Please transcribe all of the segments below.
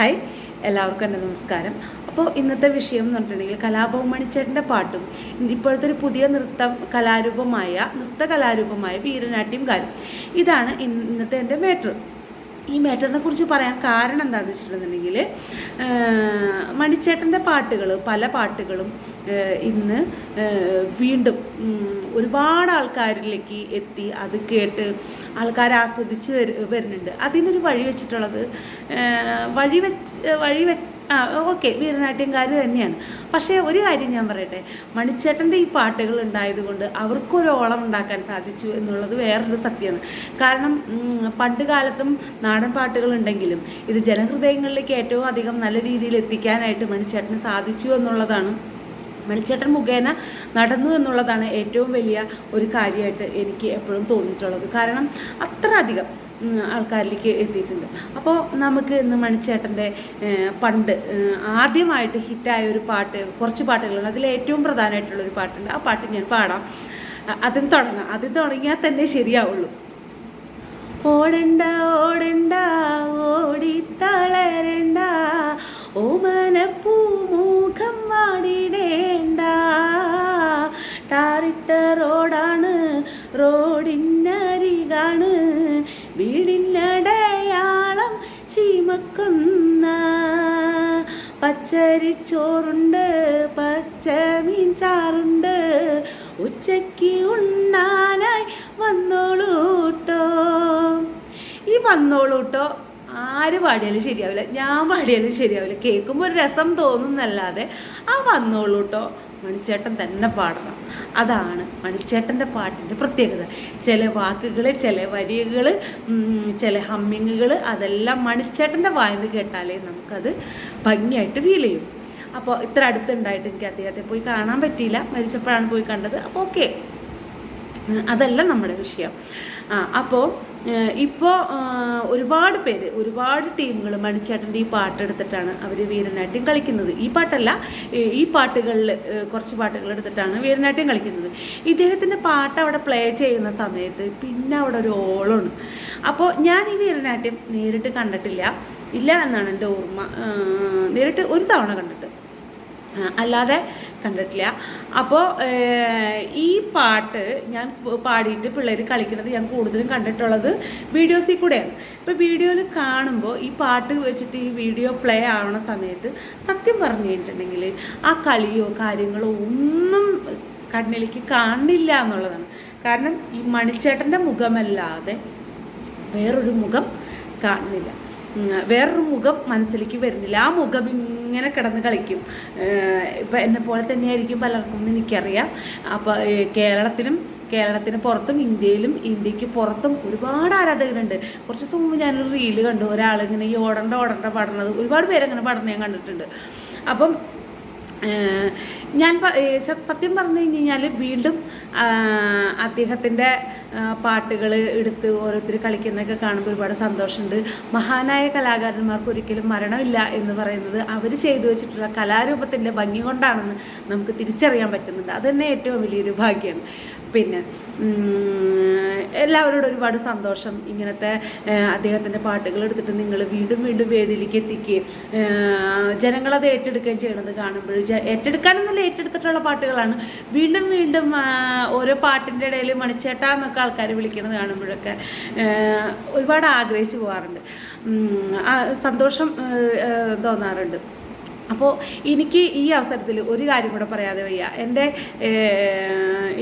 Hi എല്ലാവർക്കും എന്റെ നമസ്കാരം. അപ്പോൾ ഇന്നത്തെ വിഷയം എന്ന് പറഞ്ഞിട്ടുണ്ടെങ്കിൽ കലാഭവൻ മണിച്ചേട്ടന്റെ പാട്ടും ഇപ്പോഴത്തെ ഒരു പുതിയ നൃത്ത കലാരൂപമായ നൃത്ത കലാരൂപമായ വീരനാട്യം കാര്യം. ഇതാണ് ഇന്നത്തെ എന്റെ മാറ്റർ ഈ മാറ്ററിനെ കുറിച്ച് പറയാൻ കാരണം എന്താണെന്ന് വെച്ചിട്ടുണ്ടെന്നുണ്ടെങ്കിൽ മണിച്ചേട്ടന്റെ പാട്ടുകൾ പല പാട്ടുകളും ഇന്ന് വീണ്ടും ഒരുപാട് ആൾക്കാരിലേക്ക് എത്തി അത് കേട്ട് ആൾക്കാർ ആസ്വദിച്ച് വരു വരുന്നുണ്ട്. അതിനൊരു വഴി വെച്ചിട്ടുള്ളത് വഴി വെച്ച് വഴി വെച്ച് ആ ഓക്കെ വീരനാട്യംകാർ തന്നെയാണ്. പക്ഷേ ഒരു കാര്യം ഞാൻ പറയട്ടെ. മണിച്ചേട്ടന്റെ ഈ പാട്ടുകൾ ഉണ്ടായതുകൊണ്ട് അവർക്കൊരു ഓളം ഉണ്ടാക്കാൻ സാധിച്ചു എന്നുള്ളത് വേറൊരു സത്യമാണ്. കാരണം പണ്ട് കാലത്തും നാടൻ പാട്ടുകൾ ഉണ്ടെങ്കിലും ഇത് ജനഹൃദയങ്ങളിലേക്ക് ഏറ്റവും അധികം നല്ല രീതിയിൽ എത്തിക്കാനായിട്ട് മണിച്ചേട്ടന് സാധിച്ചു എന്നുള്ളതാണ്. മണിച്ചേട്ടൻ മുഖേന നടന്നു എന്നുള്ളതാണ് ഏറ്റവും വലിയ ഒരു കാര്യമായിട്ട് എനിക്ക് എപ്പോഴും തോന്നിയിട്ടുള്ളത്. കാരണം അത്ര അധികം ആൾക്കാരിലേക്ക് എത്തിയിട്ടുണ്ട്. അപ്പോൾ നമുക്ക് ഇന്ന് മണിച്ചേട്ടന്റെ പണ്ട് ആദ്യമായിട്ട് ഹിറ്റായ ഒരു പാട്ട് കുറച്ച് പാട്ടുകളുണ്ട്. അതിൽ ഏറ്റവും പ്രധാനമായിട്ടുള്ളൊരു പാട്ടുണ്ട്. ആ പാട്ട് ഞാൻ പാടാം. അതിന് തുടങ്ങാം. അതിന് തുടങ്ങിയാൽ തന്നെ ശരിയാവുള്ളൂ. ഓടണ്ട ഓടണ്ട ഓടി തളരണ്ട ഓമനപ്പൂമുഖം ചീമക്കുന്ന പച്ചരിച്ചോറുണ്ട് പച്ചമീൻ ചാറുണ്ട്. ഉച്ചയ്ക്ക് ഉണ്ണാനായി വന്നോളൂട്ടോ. ഈ വന്നോളൂട്ടോ ആര് പാടിയാലും ശരിയാവില്ല. ഞാൻ പാടിയാലും ശരിയാവില്ല. കേൾക്കുമ്പോൾ ഒരു രസം തോന്നുന്നല്ലാതെ ആ വന്നോളൂട്ടോ മണിച്ചേട്ടൻ തന്നെ പാടണം. അതാണ് മണിച്ചേട്ടന്റെ പാട്ടിന്റെ പ്രത്യേകത. ചില വാക്കുകൾ ചില വരികൾ ചില ഹമ്മിങ്ങുകൾ അതെല്ലാം മണിച്ചേട്ടന്റെ വായന്ന് കേട്ടാലേ നമുക്കത് ഭംഗിയായിട്ട് ഫീൽ ചെയ്യും. അപ്പോൾ ഇത്ര അടുത്തുണ്ടായിട്ട് എനിക്ക് അദ്ദേഹത്തെ പോയി കാണാൻ പറ്റിയില്ല. മരിച്ചപ്പോഴാണ് പോയി കണ്ടത്. അപ്പോൾ ഓക്കെ അതല്ല നമ്മുടെ വിഷയം. ആ അപ്പോൾ ഇപ്പോൾ ഒരുപാട് പേര് ഒരുപാട് ടീമുകൾ മണിച്ചേട്ടന്റെ ഈ പാട്ടെടുത്തിട്ടാണ് അവർ വീരനാട്യം കളിക്കുന്നത്. ഈ പാട്ടല്ല ഈ- പാട്ടുകളിൽ കുറച്ച് പാട്ടുകൾ എടുത്തിട്ടാണ് വീരനാട്യം കളിക്കുന്നത്. ഇദ്ദേഹത്തിന്റെ പാട്ട് അവിടെ പ്ലേ ചെയ്യുന്ന സമയത്ത് പിന്നെ അവിടെ ഒരു ഓളമാണ് അപ്പോൾ ഞാൻ ഈ വീരനാട്യം നേരിട്ട് കണ്ടിട്ടില്ല. ഇല്ല എന്നാണ് എന്റെ ഓർമ്മ. നേരിട്ട് ഒരു തവണ കണ്ടിട്ട്. അല്ലാതെ കണ്ടിട്ടില്ല. അപ്പോൾ ഈ പാട്ട് ഞാൻ പാടിയിട്ട് പിള്ളേർ കളിക്കുന്നത് ഞാൻ കൂടുതലും കണ്ടിട്ടുള്ളത് വീഡിയോസിൽ കൂടെയാണ്. ഇപ്പോൾ വീഡിയോയിൽ കാണുമ്പോൾ ഈ പാട്ട് വെച്ചിട്ട് ഈ വീഡിയോ പ്ലേ ആവണ സമയത്ത് സത്യം പറഞ്ഞു കഴിഞ്ഞിട്ടുണ്ടെങ്കിൽ ആ കളിയോ കാര്യങ്ങളോ ഒന്നും കണ്ണിലേക്ക് കാണില്ല എന്നുള്ളതാണ്. കാരണം ഈ മണിച്ചേട്ടന്റെ മുഖമല്ലാതെ വേറൊരു മുഖം കാണുന്നില്ല വേറൊരു മുഖം മനസ്സിലേക്ക് വരുന്നില്ല. ആ മുഖം ഇങ്ങനെ കിടന്ന് കളിക്കും. ഇപ്പം എന്നെ പോലെ തന്നെയായിരിക്കും പലർക്കും എനിക്കറിയാം. അപ്പോൾ കേരളത്തിലും കേരളത്തിന് പുറത്തും ഇന്ത്യയിലും ഇന്ത്യയ്ക്ക് പുറത്തും ഒരുപാട് ആരാധകരുണ്ട്. കുറച്ച് ദിവസം മുമ്പ് ഞാനൊരു റീൽ കണ്ടു. ഒരാളിങ്ങനെ ഈ ഓടണ്ട ഓടണ്ട പാടുന്നത്. ഒരുപാട് പേരങ്ങനെ പാടുന്നത് ഞാൻ കണ്ടിട്ടുണ്ട്. അപ്പം ഞാൻ സത്യം പറഞ്ഞു കഴിഞ്ഞ് കഴിഞ്ഞാൽ വീണ്ടും അദ്ദേഹത്തിന്റെ പാട്ടുകൾ എടുത്ത് ഓരോരുത്തർ കളിക്കുന്നതൊക്കെ കാണുമ്പോൾ ഒരുപാട് സന്തോഷമുണ്ട്. മഹാനായ കലാകാരന്മാർക്ക് ഒരിക്കലും മരണമില്ല എന്ന് പറയുന്നത് അവർ ചെയ്തു വെച്ചിട്ടുള്ള കലാരൂപത്തിന്റെ ഭംഗി കൊണ്ടാണെന്ന് നമുക്ക് തിരിച്ചറിയാൻ പറ്റുന്നുണ്ട്. അത് തന്നെ ഏറ്റവും വലിയൊരു ഭാഗ്യമാണ് പിന്നെ എല്ലാവരോടും ഒരുപാട് സന്തോഷം. ഇങ്ങനത്തെ അദ്ദേഹത്തിന്റെ പാട്ടുകൾ എടുത്തിട്ട് നിങ്ങൾ വീണ്ടും വീണ്ടും വേദിയിലേക്ക് എത്തിക്കുകയും ജനങ്ങളത് ഏറ്റെടുക്കുകയും ചെയ്യണത് കാണുമ്പോൾ ജ- ഏറ്റെടുത്തിട്ടുള്ള പാട്ടുകളാണ്. വീണ്ടും വീണ്ടും ഓരോ പാട്ടിന്റെ ഇടയിൽ മണിച്ചേട്ട എന്നൊക്കെ ആൾക്കാർ വിളിക്കുന്നത് കാണുമ്പോഴൊക്കെ ഒരുപാട് ആഗ്രഹിച്ചു പോകാറുണ്ട് സന്തോഷം തോന്നാറുണ്ട്. അപ്പോൾ എനിക്ക് ഈ അവസരത്തിൽ ഒരു കാര്യം കൂടെ പറയാതെ വയ്യ. എന്റെ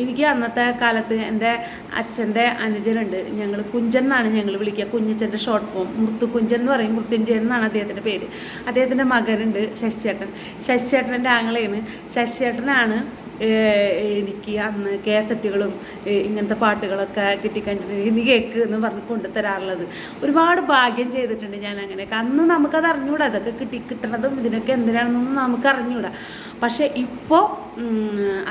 എനിക്ക് അന്നത്തെ കാലത്ത് എന്റെ അച്ഛന്റെ അനുജനുണ്ട്. ഞങ്ങൾ കുഞ്ചൻ എന്നാണ് ഞങ്ങൾ വിളിക്കുക. കുഞ്ഞച്ചന്റെ ഷോർട്ട് ഫോം മുർത്തു കുഞ്ചൻ എന്ന് പറയും. മൃത്യുഞ്ചൻ എന്നാണ് അദ്ദേഹത്തിന്റെ പേര്. അദ്ദേഹത്തിന്റെ മകനുണ്ട് ശശിചേട്ടൻ ശശിചേട്ടന്റെ ആങ്ങളെയാണ്. ശശിചേട്ടനാണ് എനിക്ക് അന്ന് കേസറ്റുകളും ഇങ്ങനത്തെ പാട്ടുകളൊക്കെ കിട്ടിക്കണ്ടിട്ട് നീ കേക്ക് എന്ന് പറഞ്ഞ് കൊണ്ടുതരാറുള്ളത് ഒരുപാട് ഭാഗ്യം ചെയ്തിട്ടുണ്ട് ഞാൻ അങ്ങനെയൊക്കെ അന്ന് നമുക്കത് അറിഞ്ഞുകൂടാ അതൊക്കെ കിട്ടി കിട്ടണതും ഇതിനൊക്കെ എന്തിനാണെന്നൊന്നും നമുക്ക് അറിഞ്ഞൂടാ പക്ഷേ ഇപ്പോൾ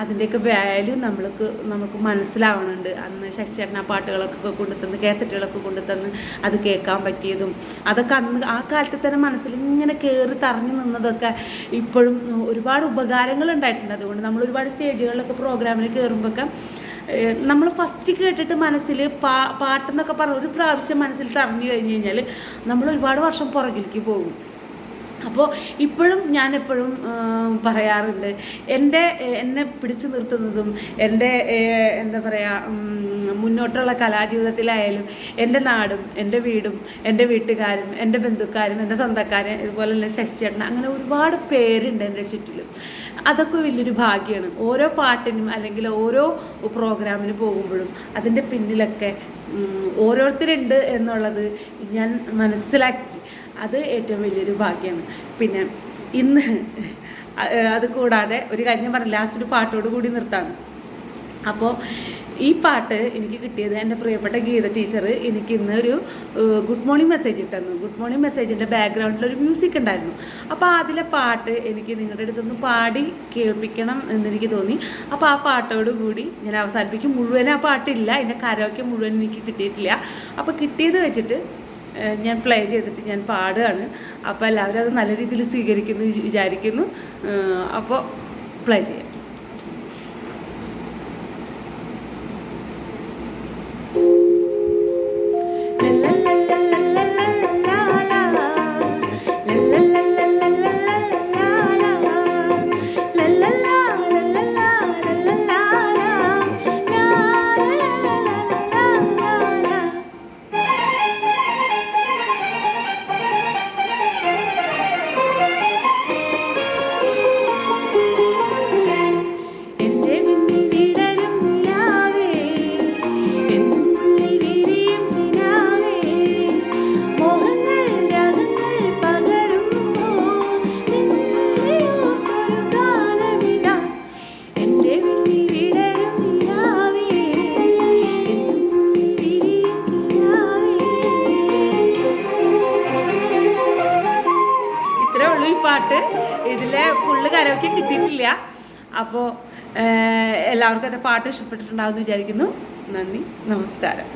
അതിന്റെയൊക്കെ വാല്യൂ നമ്മൾക്ക് നമുക്ക് മനസ്സിലാവണുണ്ട് അന്ന് ശശിചേട്ടൻ ആ പാട്ടുകളൊക്കെ കൊണ്ടുതന്ന് കേസറ്റുകളൊക്കെ കൊണ്ടുതന്ന് അത് കേൾക്കാൻ പറ്റിയതും അതൊക്കെ അന്ന് ആ കാലത്ത് തന്നെ മനസ്സിൽ ഇങ്ങനെ കയറി തറഞ്ഞു നിന്നതൊക്കെ ഇപ്പോഴും ഒരുപാട് ഉപകാരങ്ങൾ ഉണ്ടായിട്ടുണ്ട്. അതുകൊണ്ട് നമ്മൾ ഒരുപാട് സ്റ്റേജുകളിലൊക്കെ പ്രോഗ്രാമിൽ കയറുമ്പോഴൊക്കെ നമ്മൾ ഫസ്റ്റ് കേട്ടിട്ട് മനസ്സിൽ പാ പാട്ടെന്നൊക്കെ പറഞ്ഞ ഒരു പ്രാവശ്യം മനസ്സിൽ തറഞ്ഞു കഴിഞ്ഞ് കഴിഞ്ഞാൽ നമ്മൾ ഒരുപാട് വർഷം പുറകിലേക്ക് പോകും. അപ്പോൾ ഇപ്പോഴും ഞാനെപ്പോഴും പറയാറുണ്ട്. എന്റെ എന്നെ പിടിച്ചു നിർത്തുന്നതും എന്റെ എന്താ പറയുക മുന്നോട്ടുള്ള കലാജീവിതത്തിലായാലും എന്റെ നാടും എന്റെ വീടും എന്റെ വീട്ടുകാരും എന്റെ ബന്ധുക്കാരും എന്റെ സ്വന്തക്കാരും ഇതുപോലെ തന്നെ ശശിചേട്ടൻ അങ്ങനെ ഒരുപാട് പേരുണ്ട് എന്റെ ചുറ്റിലും. അതൊക്കെ വലിയൊരു ഭാഗ്യമാണ് ഓരോ പാട്ടിനും അല്ലെങ്കിൽ ഓരോ പ്രോഗ്രാമിന് പോകുമ്പോഴും അതിന്റെ പിന്നിലൊക്കെ ഓരോരുത്തരുണ്ട് എന്നുള്ളത് ഞാൻ മനസ്സിലാക്കി അത് ഏറ്റവും വലിയൊരു ഭാഗ്യമാണ് പിന്നെ ഇന്ന് അത് കൂടാതെ ഒരു കാര്യം ഞാൻ പറഞ്ഞു ലാസ്റ്റ് ഒരു പാട്ടോട് കൂടി നിർത്താണ് അപ്പോൾ ഈ പാട്ട് എനിക്ക് കിട്ടിയത് എന്റെ പ്രിയപ്പെട്ട ഗീത ടീച്ചർ എനിക്ക് ഇന്ന് ഒരു ഗുഡ് മോർണിംഗ് മെസ്സേജ് ഇട്ടന്നു. ഗുഡ് മോർണിംഗ് മെസ്സേജിന്റെ ബാക്ക്ഗ്രൗണ്ടിൽ ഒരു മ്യൂസിക് ഉണ്ടായിരുന്നു. അപ്പോൾ അതിലെ പാട്ട് എനിക്ക് നിങ്ങളുടെ അടുത്തൊന്ന് പാടി കേൾപ്പിക്കണം എന്നെനിക്ക് തോന്നി. അപ്പോൾ ആ പാട്ടോട് കൂടി ഞാൻ അവസാനിപ്പിക്കും. മുഴുവൻ ആ പാട്ടില്ല. എന്റെ കരോക്കെ മുഴുവൻ എനിക്ക് കിട്ടിയിട്ടില്ല. അപ്പോൾ കിട്ടിയത് വെച്ചിട്ട് ഞാൻ പ്ലേ ചെയ്തിട്ട് ഞാൻ പാടുകയാണ്. അപ്പോൾ എല്ലാവരും അത് നല്ല രീതിയിൽ സ്വീകരിക്കുന്നു വിചാരിക്കുന്നു. അപ്പോൾ പ്ലേ ചെയ്യാം. പാട്ട് ഇതിലെ ഫുള്ള് കരോക്കെ കിട്ടിയിട്ടില്ല. അപ്പോൾ എല്ലാവർക്കും എന്റെ പാട്ട് ഇഷ്ടപ്പെട്ടിട്ടുണ്ടാകുമെന്ന് വിചാരിക്കുന്നു. നന്ദി നമസ്കാരം.